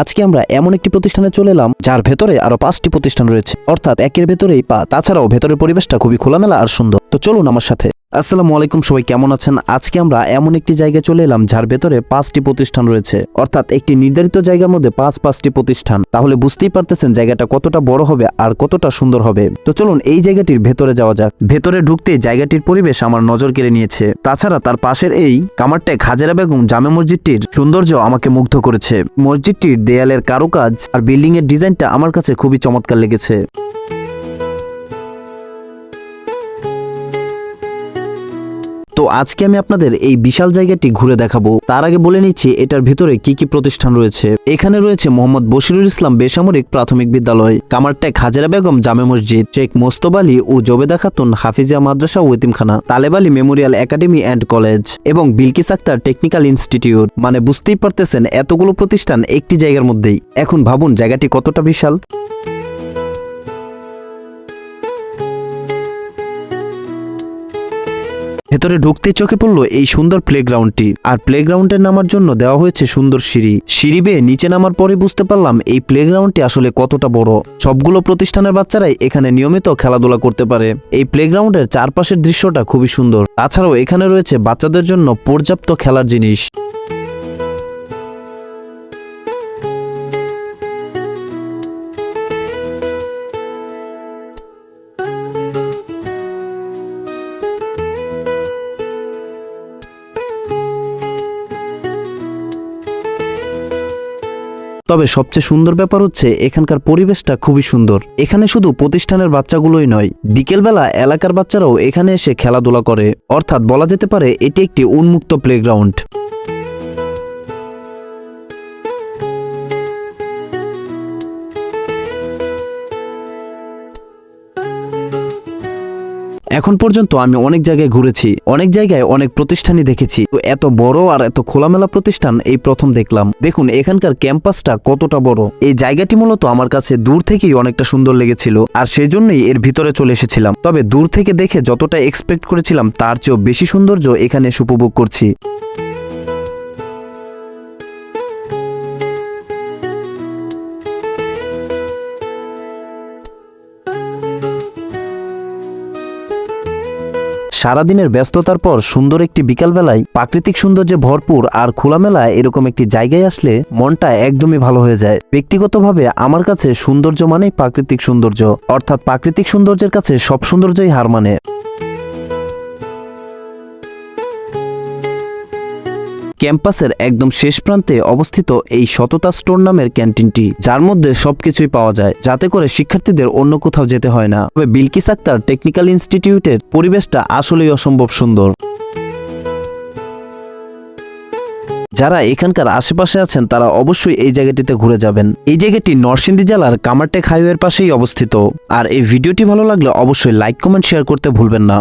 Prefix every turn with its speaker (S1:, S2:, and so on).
S1: আজকে আমরা এমন একটি প্রতিষ্ঠানে চলে এলাম, যার ভেতরে আরও পাঁচটি প্রতিষ্ঠান রয়েছে। অর্থাৎ একের ভেতরেই পা তাছাড়াও ভেতরের পরিবেশটা খুবই খোলামেলা আর সুন্দর। তো চলুন আমার সাথে। আসসালামু আলাইকুম, সবাই কেমন আছেন? আজকে আমরা এমন একটি জায়গায় চলে এলাম, যার ভেতরে পাঁচটি প্রতিষ্ঠান রয়েছে। অর্থাৎ একটি নির্ধারিত জায়গার মধ্যে পাঁচ পাঁচটি প্রতিষ্ঠান। তাহলে বুঝতেই পারতেছেন জায়গাটা কতটা বড় হবে আর কতটা সুন্দর হবে। তো চলুন এই জায়গাটির ভেতরে যাওয়া যাক। ভেতরে ঢুকতে জায়গাটির পরিবেশ আমার নজর কেড়ে নিয়েছে। তাছাড়া তার পাশের এই কামারটেক হাজারা বেগম জামে মসজিদটির সৌন্দর্য আমাকে মুগ্ধ করেছে। মসজিদটির দেয়ালের কারুকাজ আর বিল্ডিং এর ডিজাইনটা আমার কাছে খুবই চমৎকার লেগেছে। তো আজকে আমি আপনাদের এই বিশাল জায়গাটি ঘুরে দেখাবো। তার আগে বলে নিচ্ছি, এটার ভিতরে কি কি প্রতিষ্ঠান রয়েছে। এখানে রয়েছে মোহাম্মদ বশিরুল ইসলাম বেসামরিক প্রাথমিক বিদ্যালয় কামারটেক হাজারা বেগম জামে মসজিদ, শেখ মোস্তব আলী ও জবেদা খাতুন হাফিজিয়া মাদ্রাসা ও Etimkhana, Taleb Ali memorial academy and college এবং বিলকিস আক্তার টেকনিক্যাল ইনস্টিটিউট। মানে বুঝতেই পারতেছেন, এতগুলো প্রতিষ্ঠান একটি জায়গার মধ্যেই। এখন ভাবুন, জায়গাটি কতটা বিশাল? ভেতরে ঢুকতে চোখে পড়ল এই সুন্দর প্লেগ্রাউন্ডটি আর প্লেগ্রাউন্ডে নামার জন্য দেওয়া হয়েছে সুন্দর সিঁড়ি। সিঁড়ি বেয়ে নিচে নামার পরে বুঝতে পারলাম এই প্লেগ্রাউন্ডটি আসলে কতটা বড়। সবগুলো প্রতিষ্ঠানের বাচ্চারাই এখানে নিয়মিত খেলাধুলা করতে পারে। এই প্লেগ্রাউন্ডের চারপাশের দৃশ্যটা খুবই সুন্দর। তাছাড়াও এখানে রয়েছে বাচ্চাদের জন্য পর্যাপ্ত খেলার জিনিস। তবে সবচেয়ে সুন্দর ব্যাপার হচ্ছে এখানকার পরিবেশটা খুবই সুন্দর। এখানে শুধু প্রতিষ্ঠানের বাচ্চাগুলোই নয়, বিকেলবেলা এলাকার বাচ্চারাও এখানে এসে খেলাধুলা করে। অর্থাৎ বলা যেতে পারে এটি একটি উন্মুক্ত প্লেগ্রাউন্ড এখন পর্যন্ত আমি অনেক জায়গায় ঘুরেছি, অনেক জায়গায় অনেক প্রতিষ্ঠানই দেখেছি। এত বড় আর এত খোলামেলা প্রতিষ্ঠান এই প্রথম দেখলাম। দেখুন, এখানকার ক্যাম্পাসটা কতটা বড়। এই জায়গাটি মূলত আমার কাছে দূর থেকেই অনেকটা সুন্দর লেগেছিল আর সেই জন্যই এর ভিতরে চলে এসেছিলাম। তবে দূর থেকে দেখে যতটা এক্সপেক্ট করেছিলাম, তার চেয়েও বেশি সৌন্দর্য এখানে এসে উপভোগ করছি। সারাদিনের ব্যস্ততার পর সুন্দর একটি বিকালবেলায় প্রাকৃতিক সৌন্দর্যে ভরপুর আর খোলামেলায় এরকম একটি জায়গায় আসলে মনটা একদমই ভালো হয়ে যায়। ব্যক্তিগতভাবে আমার কাছে সৌন্দর্য মানেই প্রাকৃতিক সৌন্দর্য, অর্থাৎ প্রাকৃতিক সৌন্দর্যের কাছে সব সৌন্দর্যই হার মানে। ক্যাম্পাসের একদম শেষ প্রান্তে অবস্থিত এই সততা স্টোর নামের ক্যান্টিনটি, যার মধ্যে সবকিছুই পাওয়া যায়, যাতে করে শিক্ষার্থীদের অন্য কোথাও যেতে হয় না। তবে বিলকিস আক্তার টেকনিক্যাল ইনস্টিটিউটের পরিবেশটা আসলেই অসম্ভব সুন্দর। যারা এখানকার আশেপাশে আছেন, তারা অবশ্যই এই জায়গাটিতে ঘুরে যাবেন। এই জায়গাটি নরসিংদী জেলার কামারটেক হাইওয়ের পাশেই অবস্থিত। আর এই ভিডিওটি ভালো লাগলে অবশ্যই লাইক, কমেন্ট, শেয়ার করতে ভুলবেন না।